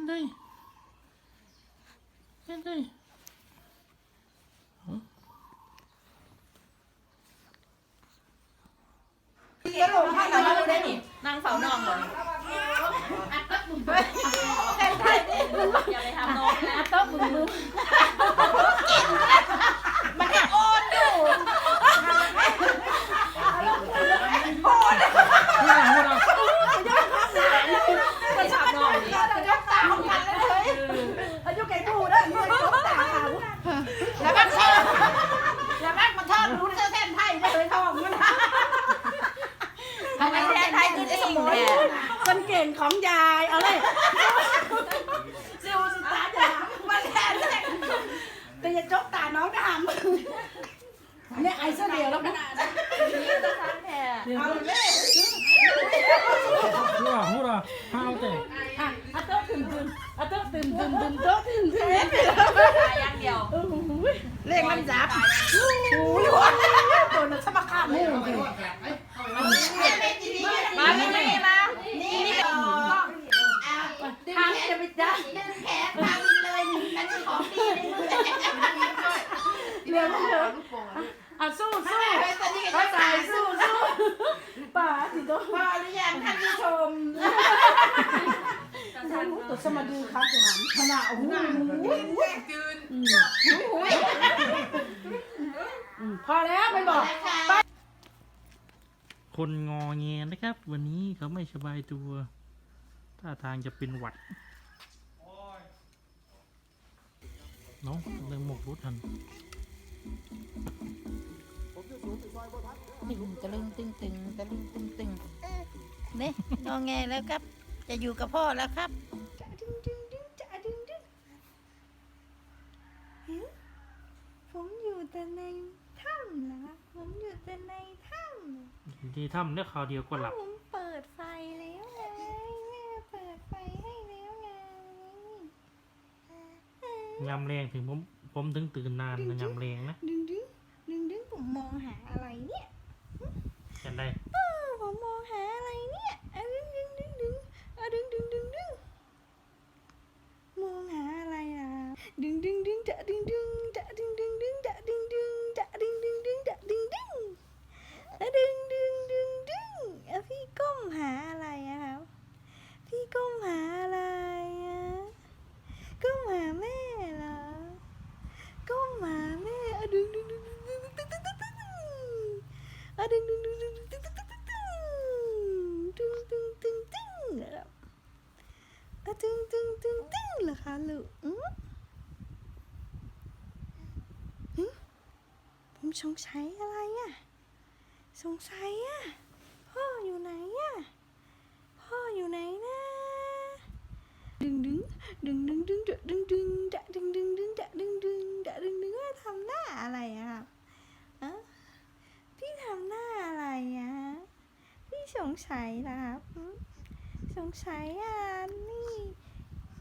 นเลยเล่นเลยนางสาวนองเลย dài ở đây siêu sinh tá dài mà lẹ đấy bây giờ chốt tà nó đã hàm nè ai sẽ điều lắm đó เอาเลยหัวหัวห้าวแต่ à à tốt từng từng à tốt từng từng từng tốt từng từng ตายอย่างเดียว เลขมันจับโอ้ จะไปจ้าแขนทางเลยนั่นคือของดีในมือเร็วเร็วอะสู้สู้ก็ใส่สู้สู้ป่าสิโตพอหรือยังท่านผู้ชมตัวสมาดูครับจังหวะขนาดโอ้โหพอแล้วไปบอกคนงอแงนะครับ วันนี้เขาไม่สบายตัวท่าทางจะเป็นหวัด เนาะเรื่องหมกรุดทันตึงตะลึงตึงตึงตะลึงตึงตึงเนี่ยงอแงแล้วครับ จะอยู่กับพ่อแล้วครับดึงดึงดึงจะดึงดึงเฮ้ยผมอยู่แต่ในถ้ำนะผมอยู่แต่ในถ้ำที่ทำเนี่ยคราวเดียวก็หลับผมเปิดไฟแล้วไงแม่เปิดไฟให้แล้วไง ยำแรงถึงผมผมถึงตื่นนานนะยำแรงนะ ดึงดึงดึงดึงผมมองหา อะดึงดึงดึงดึงดึงดึงดึงดึงดึงดึงดึงดึงเหรออะดึงดึงดึงดึงเหรอคะลูกอืมหึผมสงสัยอะไรอะ สงสัยอะ พ่ออยู่ไหนอะ พ่ออยู่ไหนนะดึงดึงดึงดึงดึงดึงดึงจะดึงดึงดึงดึงดึงดึงดึงว่าทำหน้าอะไรอะครับอะ พี่ทำหน้าอะไรอะฮะพี่ สงสัยนะครับ สงสัยอะนี่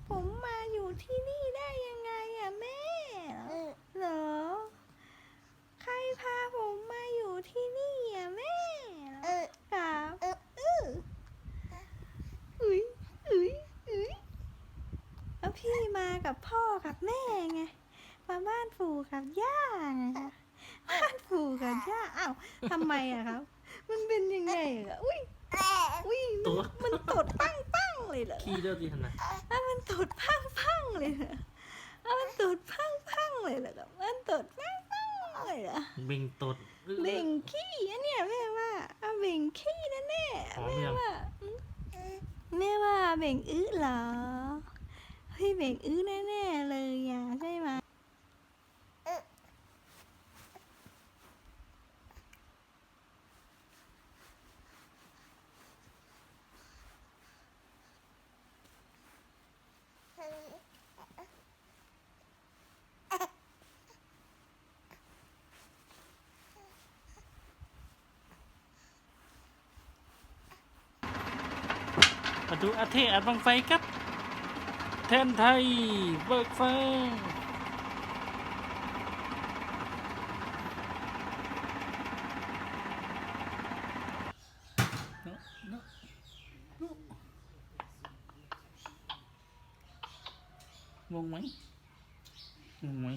ผมมาอยู่ที่นี่ได้ยังไงอะแม่เหรอ ใครพาผมมาอยู่ที่นี่อะแม่ครับเอออุ้ยอุ้ยอุ้ยแล้วพี่มากับพ่อกับแม่ไง มาบ้านปู่กับย่าไงคะบ้านปู่กับย่าอ้าวทำไมอะครับ มันเป็นยังไงอะอุ้ยอุ้ยตัว มันตดปั้งปั้งเลยเหรอขี้เลือดที่ทันนะอะมันตดพังพังเลยเหรออะมันตดพังพังเลยเหรอครับมันตดพังพังเลยเหรอเบ่งตดเบ่งขี้อันเนี่ยแม่ว่าอะเบ่งขี้แน่แน่ๆหอมแม่ยังว่าอืมแม่ว่าเบ่งอื้อเหรอเฮ้ยเบ่งอื้อแน่แน่ๆเลยอะใช่ไหม ទូអធិអត់បងໄຟកាត់ថែមថៃបើកហ្វាងងไหมงงไหม